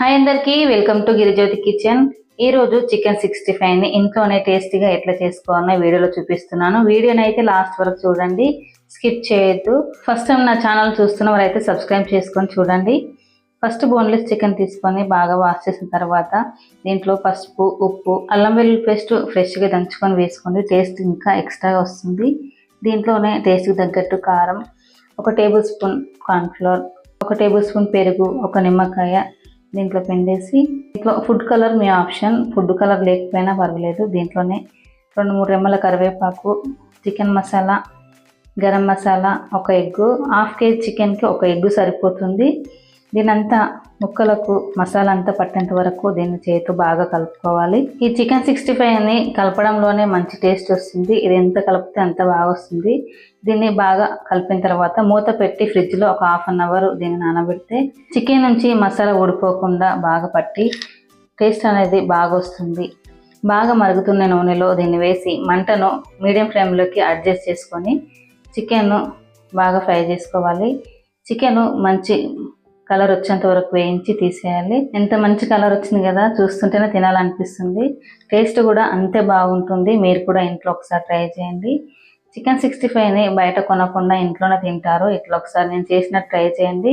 Hi అందరికీ welcome to Girijyothi kitchen. ఈ రోజు చికెన్ సిక్స్టీ ఫైవ్ని ఇంట్లోనే టేస్టీగా ఎట్లా చేసుకోవాలో వీడియోలో చూపిస్తున్నాను. వీడియోని అయితే లాస్ట్ వరకు చూడండి. స్కిప్ చేయొద్దు. ఫస్ట్ టైం నా ఛానల్ చూస్తున్న వారైతే సబ్స్క్రైబ్ చేసుకొని చూడండి. ఫస్ట్ బోన్లెస్ చికెన్ తీసుకొని బాగా వాష్ చేసిన తర్వాత దీంట్లో పసుపు ఉప్పు అల్లం వెల్లుల్లి పేస్ట్ ఫ్రెష్గా దంచుకొని వేసుకోండి టేస్ట్ ఇంకా ఎక్స్ట్రాగా వస్తుంది. దీంట్లోనే టేస్ట్కి తగ్గట్టు కారం ఒక టేబుల్ స్పూన్ కార్న్ఫ్లోర్ ఒక టేబుల్ స్పూన్ పెరుగు ఒక నిమ్మకాయ దీంట్లో పిండేసి దీంట్లో ఫుడ్ కలర్ మీ ఆప్షన్ ఫుడ్ కలర్ లేకపోయినా పర్వాలేదు. దీంట్లోనే రెండు మూడు రెమ్మల కరివేపాకు చికెన్ మసాలా గరం మసాలా ఒక ఎగ్గు. హాఫ్ కేజీ చికెన్కి ఒక ఎగ్గు సరిపోతుంది. దీనంతా ముక్కలకు మసాలా అంతా పట్టేంత వరకు దీన్ని చేతితో బాగా కలుపుకోవాలి. ఈ చికెన్ సిక్స్టీ ఫైవ్ని కలపడంలోనే మంచి టేస్ట్ వస్తుంది. ఇది ఎంత కలిపితే అంత బాగా వస్తుంది. దీన్ని బాగా కలిపిన తర్వాత మూత పెట్టి ఫ్రిడ్జ్లో ఒక హాఫ్ అన్ అవర్ దీన్ని నానబెడితే చికెన్ నుంచి మసాలా ఊడిపోకుండా బాగా పట్టి టేస్ట్ అనేది బాగా వస్తుంది. బాగా మరుగుతున్న నూనెలో దీన్ని వేసి మంటను మీడియం ఫ్లేమ్లోకి అడ్జస్ట్ చేసుకొని చికెన్ బాగా ఫ్రై చేసుకోవాలి. చికెన్ మంచి కలర్ వచ్చేంత వరకు వేయించి తీసేయాలి. ఎంత మంచి కలర్ వచ్చింది కదా చూస్తుంటేనే తినాలనిపిస్తుంది. టేస్ట్ కూడా అంతే బాగుంటుంది. మీరు కూడా ఇంట్లో ఒకసారి ట్రై చేయండి. చికెన్ సిక్స్టీ ఫైవ్ని బయట కొనకుండా ఇంట్లోనే తింటారు. ఇట్లా ఒకసారి నేను చేసినట్టు ట్రై చేయండి.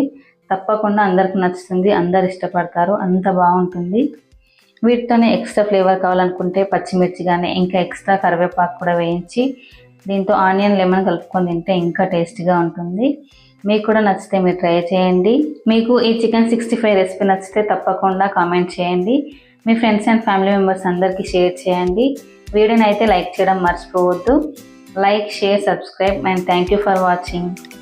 తప్పకుండా అందరికి నచ్చుతుంది. అందరు ఇష్టపడతారు. అంత బాగుంటుంది. వీటితోనే ఎక్స్ట్రా ఫ్లేవర్ కావాలనుకుంటే పచ్చిమిర్చి కానీ ఇంకా ఎక్స్ట్రా కరివేపాకు కూడా వేయించి దీంతో ఆనియన్ లెమన్ కలుపుకొని తింటే ఇంకా టేస్టీగా ఉంటుంది. మీకు కూడా నచ్చితే మీరు ట్రై చేయండి. మీకు ఈ చికెన్ సిక్స్టీ ఫైవ్ రెసిపీ నచ్చితే తప్పకుండా కామెంట్ చేయండి. మీ ఫ్రెండ్స్ అండ్ ఫ్యామిలీ మెంబర్స్ అందరికీ షేర్ చేయండి. వీడియోని అయితే లైక్ చేయడం మర్చిపోవద్దు. Like share subscribe and thank you for watching